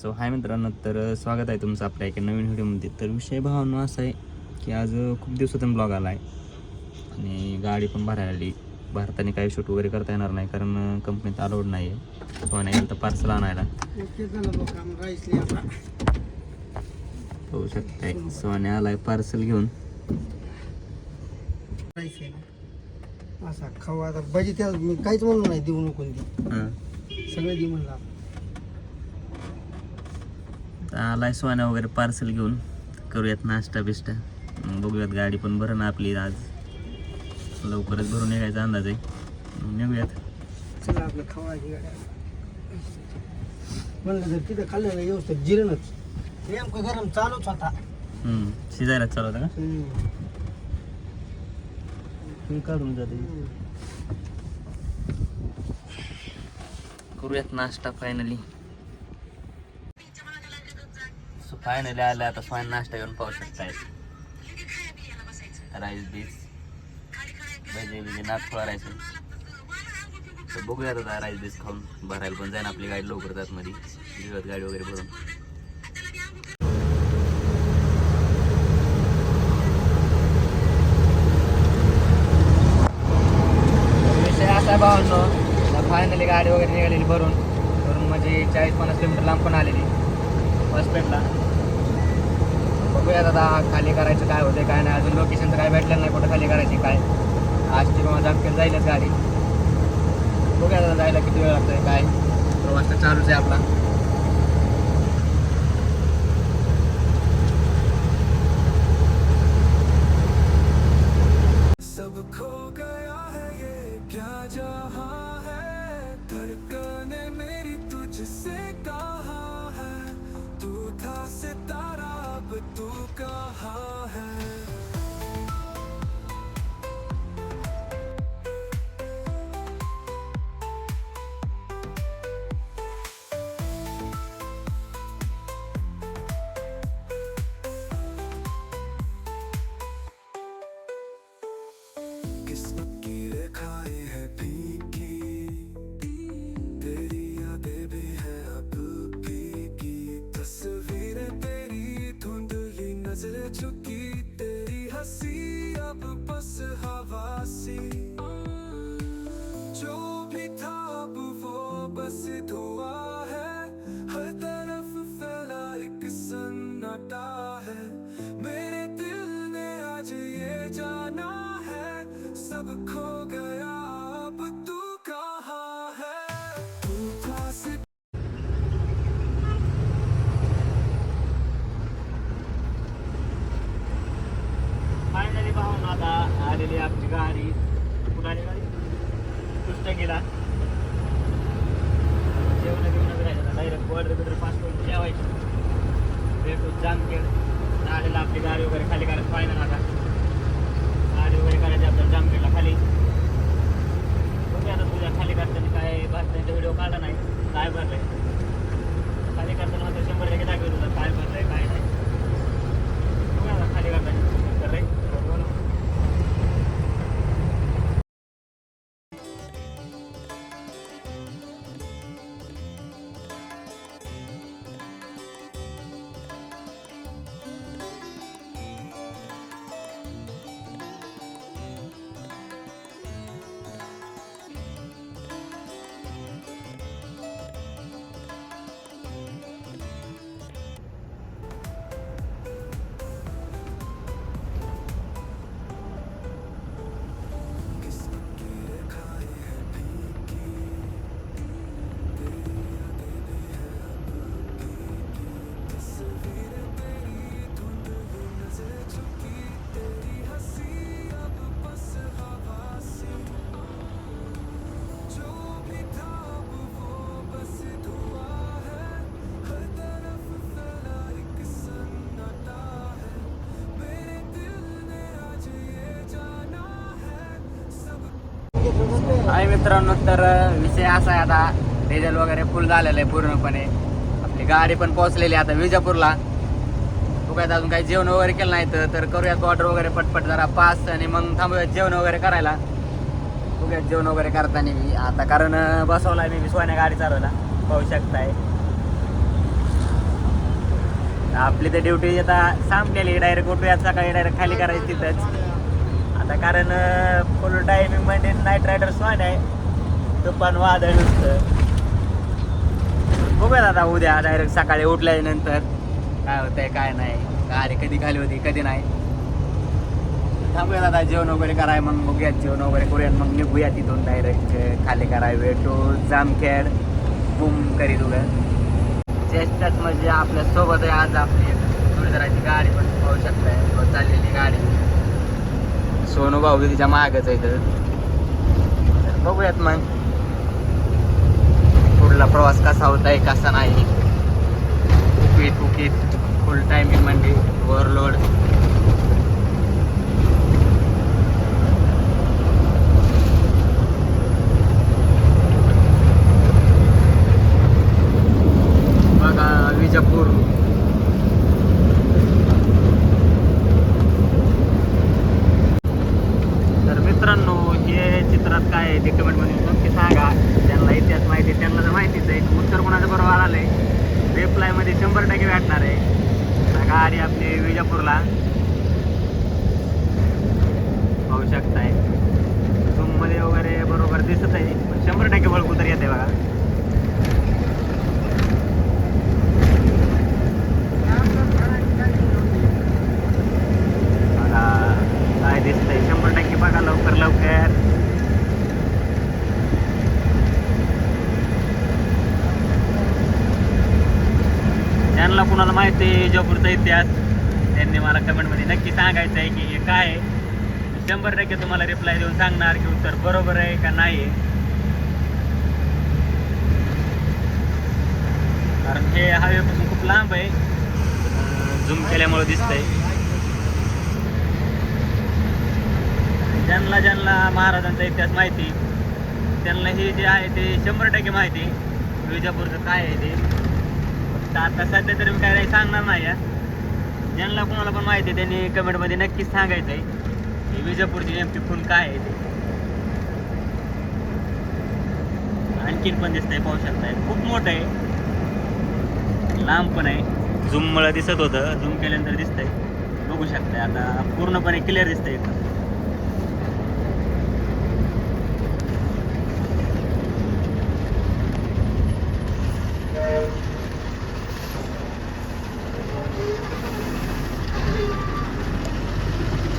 So हाय मित्रांनो तर स्वागत आहे तुमचं आपल्या एका नवीन व्हिडिओमध्ये. तर विषय भावना असा आहे की आज खूप दिवसातून ब्लॉग आला आहे आणि गाडी पण भरायला आली. भारताने काही शूट वगैरे करता येणार नाही कारण कंपनीत अलाउड नाही आहे सो नाही तर पार्सल आणायला. ओके झालं बघ काम राईसली आता. होऊ शकताय. सोने आलाय पार्सल घेऊन. आहे असा खाऊ आता त्या मी काहीच म्हणलो नाही देऊ नको हां. सगळं दे म्हणलं. तर आलाय वगैरे पार्सल घेऊन. करूयात नाश्ता बिष्टा. बघूयात गाडी पण भरण ना आपली आज. लवकरच भरून निघायचा अंदाज आहे. निघूयात. चला आपलं खवायची गाड्या म्हणलं जर तिथं खाल्लं ना व्यवस्थित जिरणच. नेमकं गरम चालूच होता. हम्म, शिजायला चालू होता का? काढून जाते. करूयात नाश्ता फायनली सो फायनली आलं आता फायन नाश्ता घेऊन पाहू शकताय. राईस बीस भजे बिजे नाच राईस तर बघूयात आता राईस बीस खाऊन भरायला पण जाईन आपली गाडी लवकर जात मध्ये दिवस गाडी वगैरे भरून. विषय असा भावांनो फायनली गाडी वगैरे निघालेली भरून. भरून म्हणजे चाळीस पन्नास किलोमीटर लांब पण आलेली. हॉस्पिटलला बघूया दादा खाली करायचं काय होते काय नाही. अजून लोकेशन तर काय भेटलं नाही कुठं खाली करायची काय. आज ती किंवा जामखेड जाईलच गाडी. बघूया दादा जायला किती वेळ लागतोय काय. प्रवास तर चालूच आहे आपला. सब खो गया है ये क्या जहां चुकी तेरी हंसी अब बस हवा सी जो भी था अब वो बस धुआं है। हर तरफ फैला एक सन्नाटा है। मेरे दिल ने आज ये जाना है। सब खो गया गाडी वगैरे खाली करायचं. ना आता. गाडी वगैरे करायची आपल्याला जामखेडला खाली. बघूया आता तुझ्या खाली करताना काय भरताना व्हिडिओ काढला नाही. काय भरलाय खाली करताना मात्र शंभर टक्के दाखवत होतं काय भरलाय मित्रांनो तर विषय असा आहे आता. डिझेल वगैरे फुल झालेलं आहे पूर्णपणे. आपली गाडी पण पोहोचलेली आहे आता विजापूरला. तू काय अजून काही जेवण वगैरे केलं नाही तर करूयात ऑर्डर वगैरे पटपट जरा पास आणि मग थांबूयात जेवण वगैरे करायला. बघूयात जेवण वगैरे करताना मी आता कारण बसवला मी सोन्या गाडी चालवला पाहू शकताय. आपली तर ड्युटी आता संपलेली डायरेक्ट उठूयात सकाळी डायरेक्ट खाली करायची तिथंच. आता कारण फुल टायमिंग म्हणजे नाईट रायडर स्वान आहे. दुपार वादळ नुसतं. बघूया आता उद्या डायरेक्ट सकाळी उठल्यानंतर काय होतंय काय नाही. गाडी कधी खाली होती कधी नाही. थांबूया आता जेवण वगैरे कराय मग बघूयात जेवण वगैरे करूया मग निघूया तिथून डायरेक्ट खाली कराय वेटो जामखेड बुम करी तुला ज्येष्ठच म्हणजे आपल्यासोबत आहे आज आपली. तुळजराची गाडी पण पाहू शकताय. चाललेली गाडी. सोनू भाऊ बी तिच्या मागच आहे तर तर बघूयात मग. पुढला प्रवास कसा होत आहे कसा नाही. उकीत उकीत फुल टायमिंग म्हणजे ओव्हरलोड बघा विजापूर तर मित्रांनो हे चित्रात काय आहे ते कमेंटमध्ये नक्की सांगा. त्यांना इतिहास माहिती आहे, त्यांना तर माहितीच आहे. उत्तर कोणाचं बरोबर आलंय रिप्लायमध्ये शंभर टक्के भेटणार आहे. सांगा गाडी आपली विजापूरला. पाहू शकताय. झूममध्ये वगैरे बरोबर दिसत आहे. पण शंभर टक्के बळकू तर येते बघा. बघा काय दिसतंय? शंभर टक्के बघा लवकर लवकर ज्यांना ते माहिती जयपूरचा इतिहास त्यांनी मला कमेंटमध्ये नक्की सांगायचं आहे की हे काय आहे. शंभर टक्के तुम्हाला रिप्लाय देऊन सांगणार की उत्तर बरोबर आहे का नाही आहे. कारण हे हवेपासून खूप लांब आहे. झूम केल्यामुळे दिसतंय. ज्यांना ज्यांना महाराजांचा इतिहास माहिती त्यांना हे जे आहे ते शंभर टक्के माहिती. विजापूरचं काय आहे ते. आता सध्या तरी मी काय सांगणार नाही या ज्यांना कोणाला पण माहिती आहे त्यांनी कमेंटमध्ये नक्कीच सांगायचं आहे की विजापूरची नेमकी खून काय आहे ते. आणखीन पण दिसतंय पाहू शकताय. खूप मोठं आहे. लांब पण आहे. झूममुळं दिसत होतं. झूम केल्यानंतर दिसतंय. बघू शकताय आता. पूर्णपणे क्लिअर दिसतंय एकदम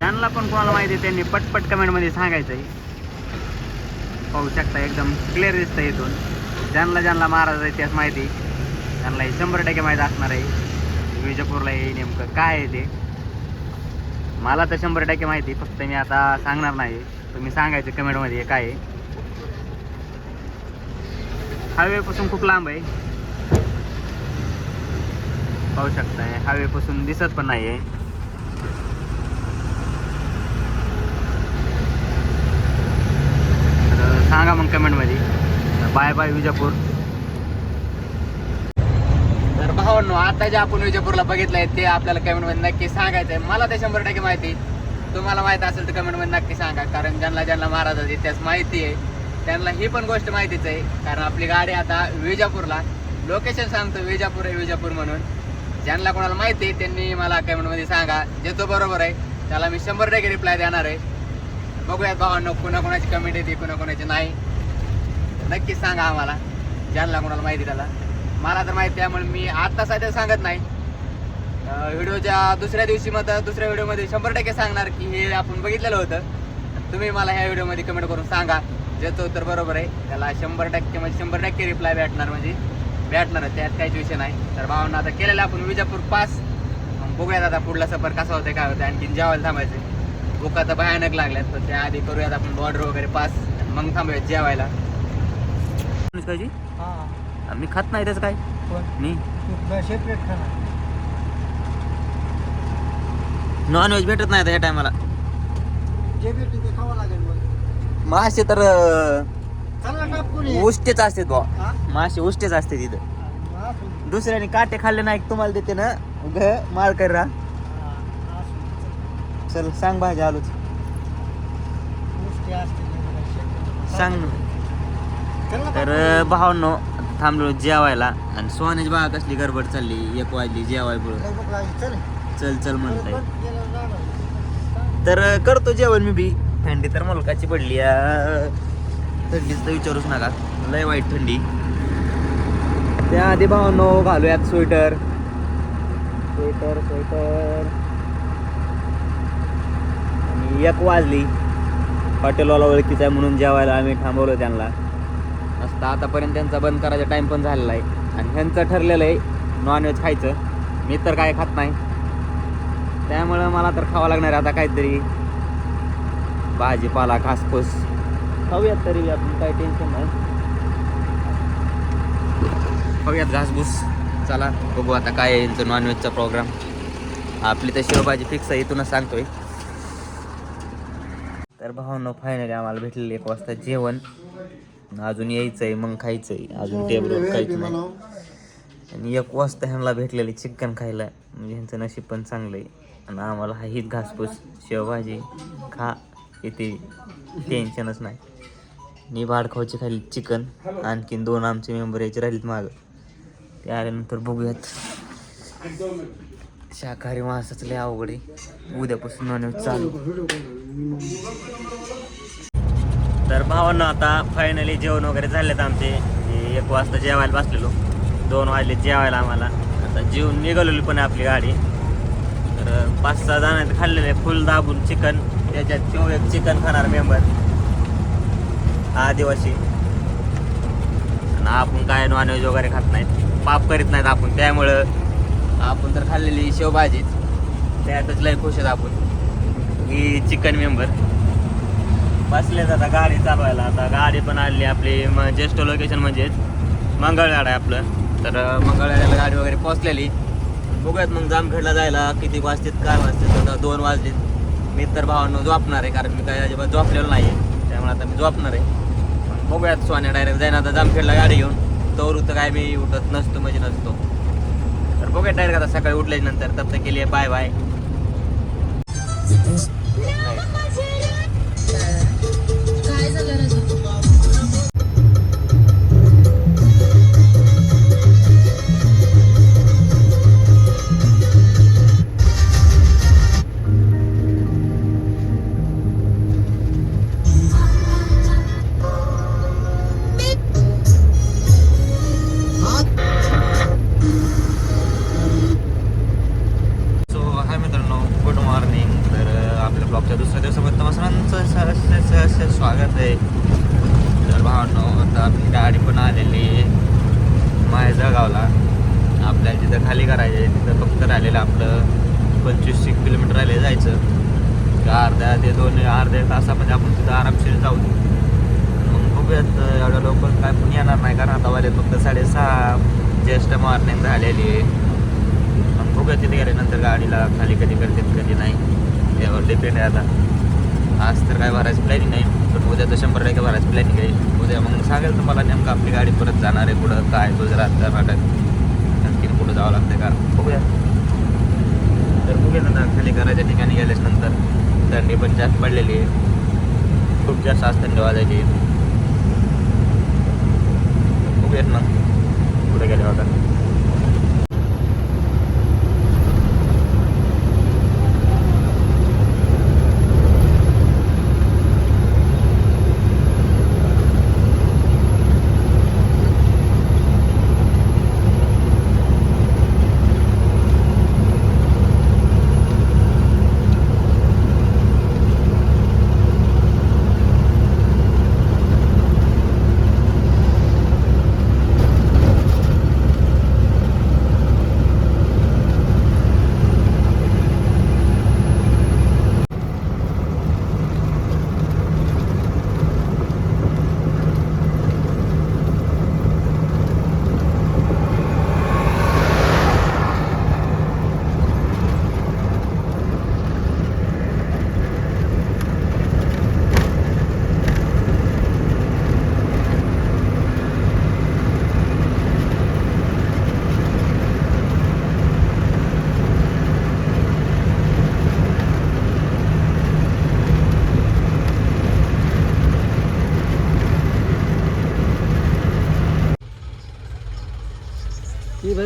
त्यांना पण कोणाला माहिती आहे त्यांनी पटपट कमेंटमध्ये सांगायचं आहे पाहू शकता एकदम क्लिअर दिसतं इथून ज्यांना ज्यांना महाराजाचा इतिहास माहिती त्यांना हे शंभर टक्के माहीत असणार आहे. विजापूरला हे नेमकं काय आहे ते. मला तर शंभर टक्के माहिती फक्त मी आता सांगणार नाही. तुम्ही सांगायचं कमेंटमध्ये हे काय आहे. हायवेपासून खूप लांब आहे. पाहू शकता हायवेपासून दिसत पण नाही आहे तर सांगा मग कमेंटमध्ये. Bye bye Vijapur. तर भावांनो आता जे आपण विजापूरला बघितलंय ते आपल्याला कमेंटमध्ये नक्की सांगायचं आहे मला ते शंभर टक्के माहिती. तुम्हाला माहीत असेल तर कमेंटमध्ये नक्की सांगा. कारण ज्यांना ज्यांना महाराजाचा इतिहास माहिती आहे त्यांना ही पण गोष्ट माहितीच आहे. कारण आपली गाडी आता विजापूरला. लोकेशन सांगतो विजापूर आहे विजापूर म्हणून. ज्यांना कोणाला माहिती आहे त्यांनी मला कमेंटमध्ये सांगा. जे तो बरोबर आहे त्याला मी शंभर टक्के रिप्लाय देणार आहे. बघूयात भावांनो कुणाकुणाची कमेंट येते कुणाकुणाची नाही. नक्कीच सांगा आम्हाला ज्यांना कोणाला माहिती त्याला. मला तर माहिती त्यामुळे मी आत्ता सध्या सांगत नाही. व्हिडिओच्या दुसऱ्या दिवशी मग दुसऱ्या व्हिडिओमध्ये शंभर टक्के सांगणार की हे आपण बघितलेलं होतं. तुम्ही मला ह्या व्हिडिओमध्ये कमेंट करून सांगा ज्याचं उत्तर बरोबर आहे. त्याला शंभर टक्के म्हणजे शंभर टक्के रिप्लाय भेटणार म्हणजे भेटणार त्यात काहीच विषय नाही. तर भावांना आता केलेलं आपण विजापूर पास. मग बघूयात आता पुढला सफर कसा होतंय काय होतं आणखीन जेवायला थांबायचं भूक आता भयानक लागल्यात तर त्याआधी करूयात आपण बॉर्डर वगैरे पास मग थांबूयात जेवायला. हा. मी खात नाही त्याचं काय? मी? सेपरेट नॉन व्हेज भेटत नाही आता या टायमाला जे भेटते ते खावं लागेल मग. मासे तर. उष्टेच असतात बा? मासे उष्टेच असते तिथं. दुसऱ्याने काटे खाल्ले नाही तुम्हाला देते ना. घ माळ कर. चल सांग भाजी आलोच. सांग तर. भावांनो थांबलो जेवायला आणि सोन्याची बागा कसली गडबड चालली एक वाजली जेवाय. चल. चल चल म्हणताय. तर करतो जेवण मी बी थंडी तर मुलकाची पडली. थंडीच तर विचारूच नका लय वाईट थंडी त्या आधी भावांनो घालूयात स्वेटर स्वेटर स्वेटर एक वाजली. हॉटेलवाला ओळखीचा आहे म्हणून जेवायला आम्ही थांबवलं त्यांना. मस्त आतापर्यंत त्यांचा बंद करायचा टाईम पण झालेला आहे. आणि ह्यांचं ठरलेलं आहे नॉनव्हेज खायचं. मी तर काय खात नाही. त्यामुळं मला तर खावं लागणार आहे आता काहीतरी. भाजीपाला घासपूस. खाऊयात तरी आपण काही टेन्शन नाही. खाऊयात घासपूस. चला बघू आता काय यांचं नॉनव्हेजचा प्रोग्राम आपली तर शिवभाजी फिक्स आहे इथूनच सांगतोय. तर भावांनो फायनली आम्हाला भेटलेलं एक वाजता जेवण. अजून यायचं आहे मग खायचं आहे अजून टेबलवर खायचं नाही. आणि एक वाजता ह्यांना भेटलेले चिकन खायला. म्हणजे ह्यांचं नशीब पण चांगलं आहे आणि आम्हाला हा हीच घासपूस शेवभाजी खा. येते टेन्शनच नाही. मी भाडखावची खाल्ली चिकन आणखीन दोन आमचे मेंबर यायचे राहिलेत मागं. ते आल्यानंतर बघूयात. शाकाहारी माणसाचं लय अवघड आहे. उद्यापासून नॉनव्हेज चालू. तर भावांना आता फायनली जेवण वगैरे झालेत आमचे. एक वाजता जेवायला बसलेलो. दोन वाजले जेवायला आम्हाला. आता जेवून निघालेली पण आपली गाडी. तर पाच सहा जणांनी खाल्लेले. फुल दाबून चिकन त्याच्यात तो एक चिकन खाणार मेंबर आदिवासी. आणि आपण काय नॉनव्हेज वगैरे खात नाहीत. पाप करीत नाहीत आपण. त्यामुळं आपण तर खाल्लेली शेवभाजीच. त्यातच लय खुश आहेत आपण. ही चिकन मेंबर बसले आता गाडी चालवायला. आता गाडी पण आली आपली म ज्येष्ठ लोकेशन म्हणजेच मंगळवाड आहे आपलं. तर मंगळवाड्याला गाडी वगैरे पोचलेली बघूयात मग जामखेडला जायला किती वाजतेत काय वाजतात. आता दोन वाजलेत. मी तर भावांना झोपणार आहे कारण मी काय अजिबात झोपलेलो नाही आहे त्यामुळे आता मी झोपणार आहे. बघूयात सोन्या डायरेक्ट जाईन आता जामखेडला गाडी घेऊन. तोवर तर काय मी उठत नसतो म्हणजे नसतो. तर बघूया डायरेक्ट आता सकाळी उठल्यानंतर नंतर केली आहे बाय बाय ते अर्ध्या तासामध्ये आपण तिथं आरामशीर जाऊ मग बघूयात एवढ्या लवकर काय पण येणार नाही कारण आता वाले फक्त साडेसहा ज्येष्ठ मॉर्निंग झालेली आहे. मग बघूया तिथे गेल्यानंतर गाडीला खाली कधी करतात कधी नाही. यावर डिपेंड आहे आता. आज तर काय भरायचं प्लॅनिंग नाही. पण उद्या तर शंभर टक्के भरायचं प्लॅनिंग आहे. उद्या मग सांगेल तुम्हाला नेमकं आपली गाडी परत जाणार आहे कुठं काय गुजरात कर्नाटक आणखीन कुठं जावं लागतं का? बघूया तर बघूया ना खाली करायच्या ठिकाणी गेल्याच नंतर थंडी पण जास्त पडलेली आहे खूप जास्त आज थंडी वाजायची खूप येत ना कुठे गेले होता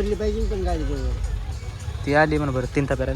धरली पाहिजे पण गाडी बरोबर ती आली म्हणून बरं तीन ताप्याला